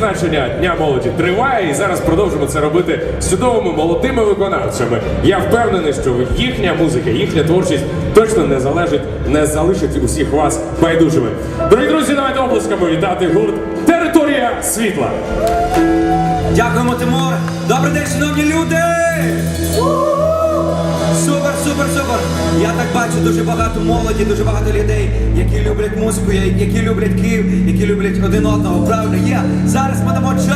відзначення Дня молоді триває, і зараз продовжимо це робити з чудовими молодими виконавцями. Я впевнений, що їхня музика, їхня творчість точно не залежить, не залишить усіх вас байдужими. Дорогі друзі, давайте облисками вітати гурт Територія світла. Дякуємо, Тимур! Добрий день, шановні люди! Супер, супер, супер! Я так бачу дуже багато молоді, дуже багато людей, які люблять музику, які люблять Київ, які люблять один одного. Правильно, є. Зараз ми дамо ще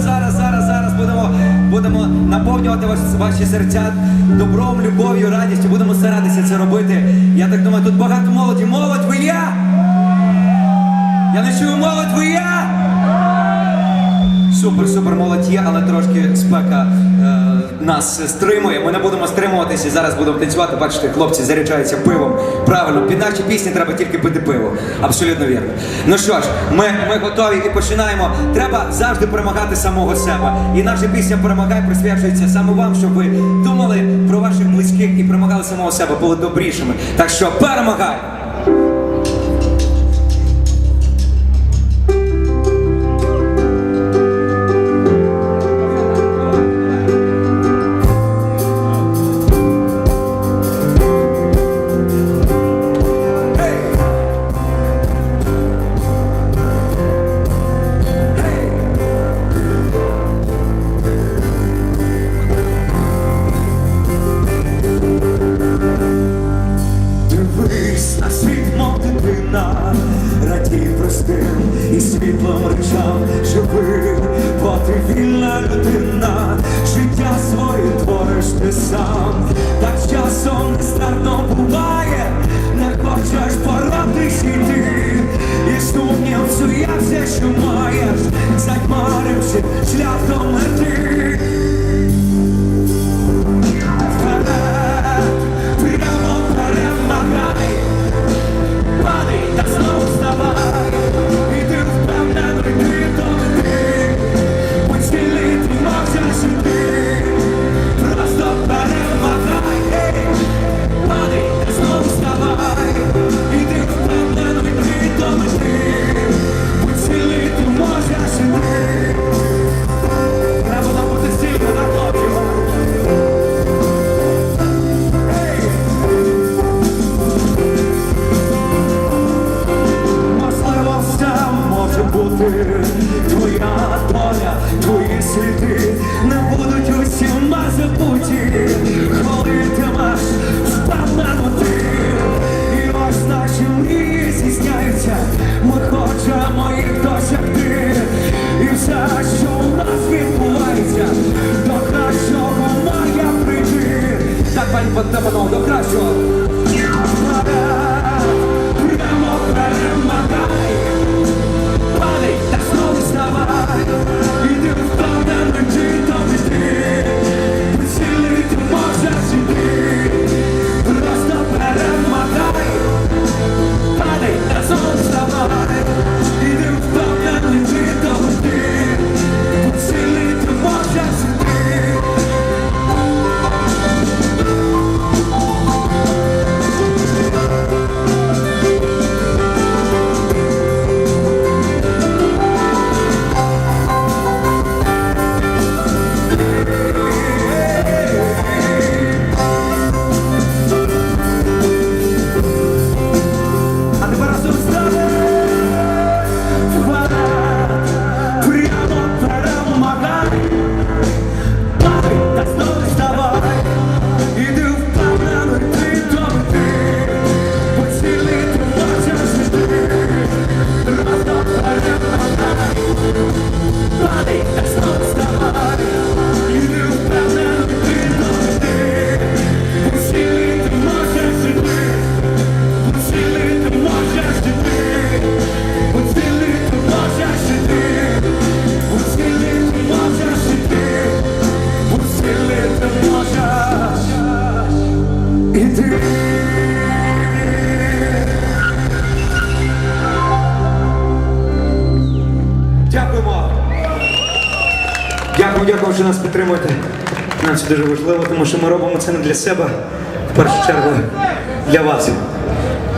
зараз, зараз, зараз будемо, будемо наповнювати ваш, ваші серця добром, любов'ю, радістю. Будемо старатися це робити. Я так думаю, тут багато молоді. Молодь, ви є? Я не чую молодь, ви є? Супер, супер молодь але трошки спека е, нас стримує. Ми не будемо стримуватися. Зараз будемо танцювати. Бачите, хлопці заряджаються пивом. Правильно, під наші пісні треба тільки пити пиво. Абсолютно вірно. Ну що ж, ми, ми готові і починаємо. Треба завжди перемагати самого себе. І наша пісня Перемагай присвячується саме вам, щоб ви думали про ваших близьких і перемагали самого себе, були добрішими. Так що перемагай! Радій простим і світлом речам живи, бо ти вільна людина, життя своє твориш ти сам, так часом нестарно буває, не хочеш боротись іти, і сумнів я все, що маєш, затьмаривши шлях до мети. Так, пані Потапанов, до кращого. Іти. Дякуємо. Дякую, дякую, що нас підтримуєте. Нам це дуже важливо, тому що ми робимо це не для себе, в першу чергу для вас.